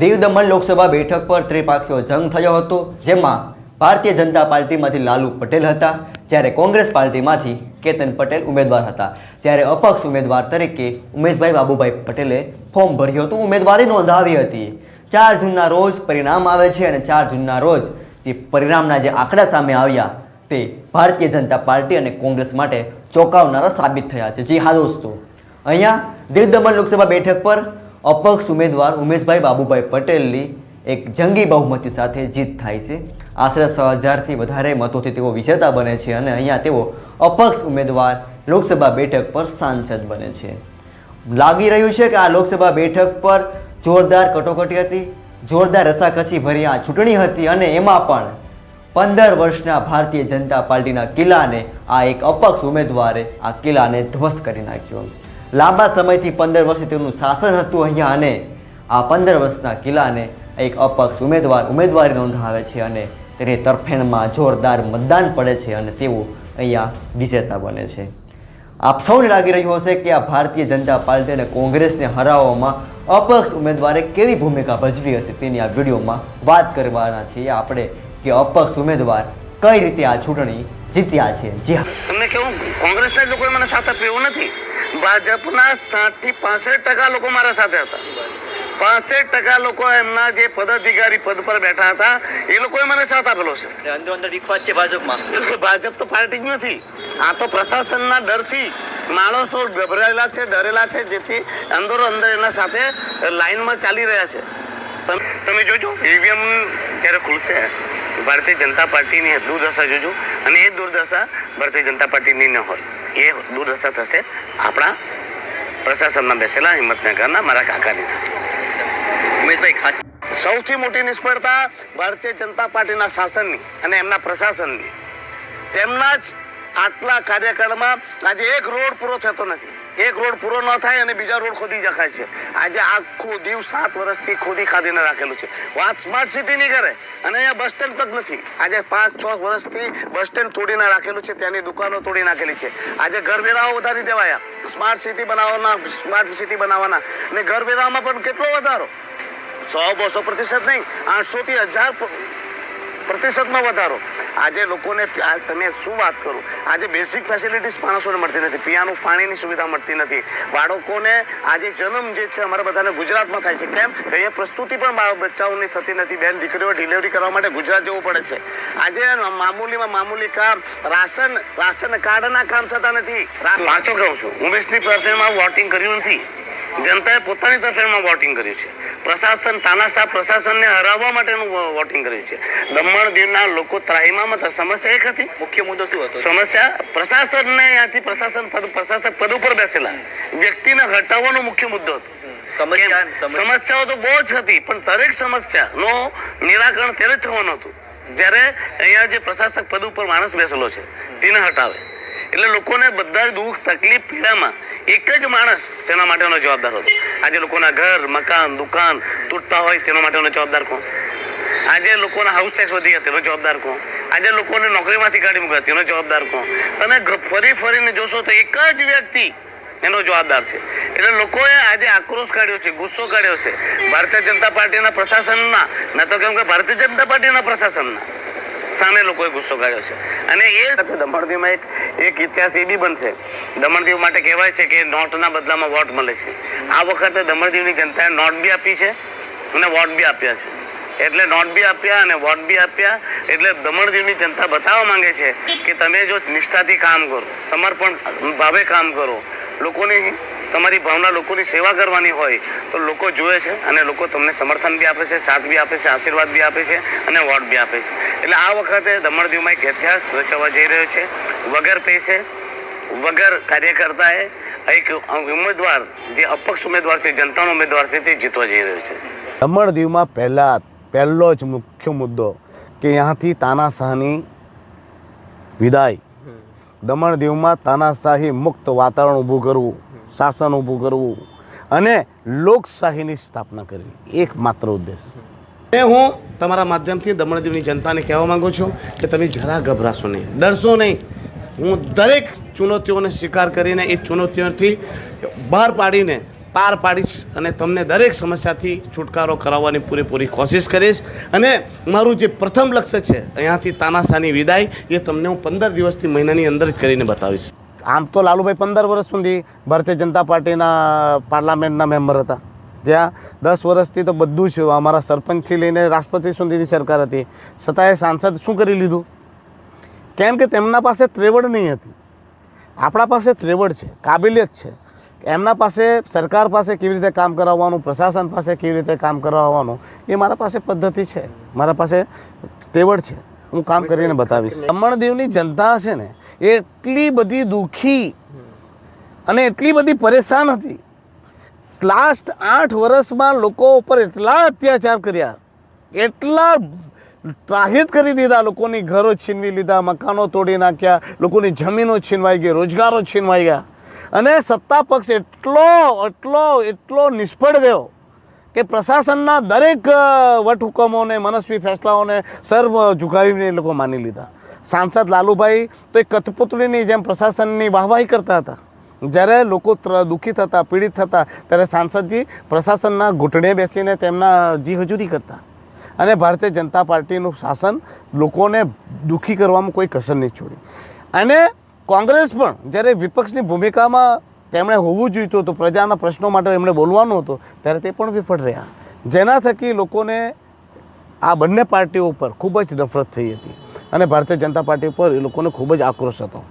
દીવ દમણ લોકસભા બેઠક પર ત્રિપાખીઓ જંગ થયો હતો, જેમાં ભારતીય જનતા પાર્ટીમાંથી લાલુ પટેલ હતા, જ્યારે કોંગ્રેસ પાર્ટીમાંથી કેતન પટેલ ઉમેદવાર હતા. જ્યારે અપક્ષ ઉમેદવાર તરીકે ઉમેશભાઈ બાબુભાઈ પટેલે ફોર્મ ભર્યું હતું, ઉમેદવારી નોંધાવી હતી. ચાર જૂનના રોજ પરિણામ આવે છે અને ચાર જૂનના રોજ જે પરિણામના જે આંકડા સામે આવ્યા તે ભારતીય જનતા પાર્ટી અને કોંગ્રેસ માટે ચોંકાવનારા સાબિત થયા છે. જી હા દોસ્તો, અહીંયા દીવ દમણ લોકસભા બેઠક પર અપક્ષ ઉમેદવાર ઉમેશભાઈ બાબુભાઈ પટેલની એક જંગી બહુમતી સાથે જીત થાય છે. આશરે છ હજારથી વધારે મતોથી તેઓ વિજેતા બને છે અને અહીંયા તેઓ અપક્ષ ઉમેદવાર લોકસભા બેઠક પર સાંસદ બને છે. લાગી રહ્યું છે કે આ લોકસભા બેઠક પર જોરદાર કટોકટી હતી, જોરદાર રસાકસી ભરી આ ચૂંટણી હતી અને એમાં પણ પંદર વર્ષના ભારતીય જનતા પાર્ટીના કિલ્લાને આ એક અપક્ષ ઉમેદવારે આ કિલ્લાને ધ્વસ્ત કરી નાખ્યો. લાંબા સમયથી પંદર વર્ષથી તેમનું શાસન હતું અહીંયા અને આ પંદર વર્ષના કિલ્લાને એક અપક્ષ ઉમેદવાર, ઉમેદવારી નોંધાવે છે અને તેની તરફેણમાં જોરદાર મતદાન પડે છે અને તેઓ અહીંયા વિજેતા બને છે. આપ સૌને લાગી રહ્યું હશે કે આ ભારતીય જનતા પાર્ટી અને કોંગ્રેસને હરાવવામાં અપક્ષ ઉમેદવારે કેવી ભૂમિકા ભજવી હશે તેની આ વિડીયોમાં વાત કરવાના છીએ આપણે કે અપક્ષ ઉમેદવાર કઈ રીતે આ ચૂંટણી જીત્યા છે. જી હા. તમને કેવું? કોંગ્રેસના લોકોએ મને સાથ આપ્યો એવું નથી? ભાજપના સાઠથી પાસઠ ટકા લોકો મારા સાથે હતા. પાસઠ ટકા લોકો એમના જે પદાધિકારી પદ પર બેઠા હતા એ લોકોએ મને સાથ આપેલો છે. અંદર અંદર વિખવાદ છે ભાજપમાં? ભાજપ તો પાર્ટી જ નથી. આ તો પ્રશાસનના ડરથી માણસો ગભરાયેલા છે ડરેલા છે જેથી અંદરો અંદર એના સાથે લાઈનમાં ચાલી રહ્યા છે. તમે તમે જોજો ઈવીએમ ક્યારે ખુલશે? ભારતીય જનતા પાર્ટીની દુર્દશા જોજો અને એ દુર્દશા ભારતીય જનતા પાર્ટીની ન હોય. એ દુર્દશા થશે આપણા પ્રશાસનમાં બેસેલા હિંમતનગરના મારા કાકાની થશે. ઉમેશભાઈ, ખાસ સૌથી મોટી નિષ્ફળતા ભારતીય જનતા પાર્ટીના શાસનની અને એમના પ્રશાસનની. તેમના જ આટલા કાર્યકાળમાં આજે એક રોડ પૂરો થતો નથી. એક રોડ પૂરો ન થાય અને બીજા રોડ ખોદી જખાય છે. આજે આખું દીવ સાત વર્ષથી ખોદી ખાધીને રાખેલું છે. વાત સ્માર્ટ સિટીની કરે. અને અહીંયા બસ સ્ટેન્ડ તક નથી. આજે પાંચ, છ વર્ષથી બસ સ્ટેન્ડ તોડીને રાખેલું છે, ત્યાંની દુકાનો તોડી નાખેલી છે. આજે ઘરવેરાઓ વધારી દેવાયા. સ્માર્ટ સિટી બનાવવાના સ્માર્ટ સિટી બનાવવાના. અને ઘરવેરામાં પણ કેટલો વધારો? સો, બસો પ્રતિશત નહીં આઠસો થી હજાર પ્રતિશતમાં વધારો. આજે લોકોને તમે શું વાત કરો? આજે બેઝિક ફેસિલિટીઝ માણસોને મળતી નથી. પીવાનું પાણીની સુવિધા મળતી નથી. બાળકોને આજે જન્મ જે છે અમારા બધાને ગુજરાતમાં થાય છે. કેમ? કે અહીંયા પ્રસ્તુતિ પણ બચ્ચાઓની થતી નથી. બેન, દીકરીઓ ડિલિવરી કરવા માટે ગુજરાત જવું પડે છે. આજે મામૂલીમાં મામૂલી કામ રાશન રાશન કાર્ડના કામ થતા નથી. પાછો કહું છું. ઉમેશની તરફેણમાં વોટિંગ કર્યું નથી. જનતાએ પોતાની તરફેણમાં વોટિંગ કર્યું છે. પ્રશાસન તાનાશાહ પ્રશાસનને હરાવવા માટેનું વોટિંગ કર્યું છે. દમણ દીવના લોકો ત્રાહિમામાં હતા. સમસ્યા એક હતી. મુખ્ય મુદ્દો શું હતો? સમસ્યા પ્રશાસનને અહીંયાથી પ્રશાસન પદ પ્રશાસક પદ ઉપર બેસેલા. વ્યક્તિને હટાવવાનો મુખ્ય મુદ્દો હતો. સમસ્યાઓ તો બહુ જ હતી પણ દરેક સમસ્યાનો નિરાકરણ ત્યારે થવાનું હતું. જ્યારે અહીંયા જે પ્રશાસક પદ ઉપર માણસ બેસેલો છે તેને હટાવે. એટલે લોકોને બધા દુઃખ તકલીફ પીડામાં એક જ માણસ તેના માટેનો જવાબદાર હતો આજે લોકોના ઘર, મકાન, દુકાન તૂટતા હોય તેના માટેનો જવાબદાર કોણ? આજે લોકોના હાઉસ ટેક્સ વધી ગયા તેનો જવાબદાર કોણ? આજે લોકોને નોકરીમાંથી કાઢી મૂક્યા તેનો જવાબદાર કોણ? તમે ફરી ફરીને જોશો તો એક જ વ્યક્તિ એનો જવાબદાર છે. એટલે લોકોએ આજે આક્રોશ કાઢ્યો છે, ગુસ્સો કાઢ્યો છે. ભારતીય જનતા પાર્ટીના પ્રશાસનના ન તો કેમ કે ભારતીય જનતા પાર્ટીના પ્રશાસનના સામે લોકોએ ગુસ્સો કર્યો છે. અને એ દમણદીવમાં એક એક ઇતિહાસ એ બી બનશે. દમણદીવ માટે કહેવાય છે કે નોટના બદલામાં વોટ મળે છે. આ વખતે દમણદીવની જનતાએ નોટ બી આપી છે અને વોટ બી આપ્યા છે. એટલે નોટ બી આપ્યા અને વોટ બી આપ્યા એટલે દમણદીવની જનતા બતાવવા માંગે છે કે તમે જો નિષ્ઠાથી કામ કરો, સમર્પણ ભાવે કામ કરો, લોકોની તમારી ભાવના લોકોની સેવા કરવાની હોય તો લોકો જુએ છે અને લોકો તમને સમર્થન બી આપે છે સાથ બી આપે છે આશીર્વાદ બી આપે છે અને વોટ બી આપે છે. એટલે આ વખતે દમણ દીવમાં એક ઇતિહાસ રચવા જઈ રહ્યો છે. વગર પૈસે વગર કાર્યકર્તાએ એક ઉમેદવાર જે અપક્ષ ઉમેદવાર છે જનતાનો ઉમેદવાર છે તે જીતવા જઈ રહ્યો છે. દમણ દીવમાં પહેલાં પહેલો જ મુખ્ય મુદ્દો કે ત્યાંથી તાનાશાહની વિદાય. દમણ દીવમાં તાનાશાહી મુક્ત વાતાવરણ ઊભું કરવું. શાસન ઊભું કરવું અને લોકશાહીની સ્થાપના કરવી. એક માત્ર ઉદ્દેશ. એ હું તમારા માધ્યમથી દમણ દીવની જનતાને કહેવા માગું છું કે તમે જરા ગભરાશો નહીં, ડરશો નહીં. હું દરેક ચુનૌતીઓને સ્વીકાર કરીને એ ચુનૌતીઓથી બહાર પાડીને પાર પાડીશ અને તમને દરેક સમસ્યાથી છુટકારો કરાવવાની પૂરેપૂરી કોશિશ કરીશ. અને મારું જે પ્રથમ લક્ષ્ય છે, અહીંયાથી તાનાશાની વિદાય, એ તમને હું પંદર દિવસથી મહિનાની અંદર જ કરીને બતાવીશ. આમ તો લાલુભાઈ પંદર વર્ષ સુધી ભારતીય જનતા પાર્ટીના પાર્લામેન્ટના મેમ્બર હતા. જ્યાં દસ વર્ષથી તો બધું જ અમારા સરપંચથી લઈને રાષ્ટ્રપતિ સુધીની સરકાર હતી. છતાંય સાંસદ શું કરી લીધું? કેમ કે તેમના પાસે ત્રેવડ નહીં હતી. આપણા પાસે ત્રેવડ છે કાબિલિયત છે. એમના પાસે સરકાર પાસે કેવી રીતે કામ કરાવવાનું પ્રશાસન પાસે કેવી રીતે કામ કરાવવાનું એ મારા પાસે પદ્ધતિ છે. મારા પાસે તેવડ છે. હું કામ કરીને બતાવીશ. દમણદીવની જનતા છે ને એ એટલી બધી દુઃખી અને એટલી બધી પરેશાન હતી. લાસ્ટ આઠ વર્ષમાં લોકો ઉપર એટલા અત્યાચાર કર્યા. એટલા ત્રાહિત કરી દીધા લોકોની ઘરો છીનવી લીધા, મકાનો તોડી નાખ્યા, લોકોની જમીનો છીનવાઈ ગઈ, રોજગારો છીનવાઈ ગયા. અને સત્તા પક્ષ એટલો એટલો એટલો નિષ્ફળ ગયો કે પ્રશાસનના દરેક વટહુકમોને, મનસ્વી ફેસલાઓને સર્વ ઝુકાવીને એ લોકો માની લીધા. સાંસદ લાલુભાઈ તો એ કઠપુતળીની જેમ પ્રશાસનની વાહવાહી કરતા હતા. જ્યારે લોકો દુઃખી થતા, પીડિત થતા, ત્યારે સાંસદજી પ્રશાસનના ઘૂંટણે બેસીને તેમના જી હજુરી કરતા. અને ભારતીય જનતા પાર્ટીનું શાસન લોકોને દુઃખી કરવામાં કોઈ કસર નહીં છોડી. અને કોંગ્રેસ પણ જ્યારે વિપક્ષની ભૂમિકામાં તેમણે હોવું જોઈતું હતું, પ્રજાના પ્રશ્નો માટે એમણે બોલવાનું હતું, ત્યારે તે પણ વિફળ રહ્યા. જેના થકી લોકોને આ બંને પાર્ટીઓ ઉપર ખૂબ જ નફરત થઈ હતી. અને ભારતીય જનતા પાર્ટી પર એ લોકોને ખૂબ જ આક્રોશ હતો.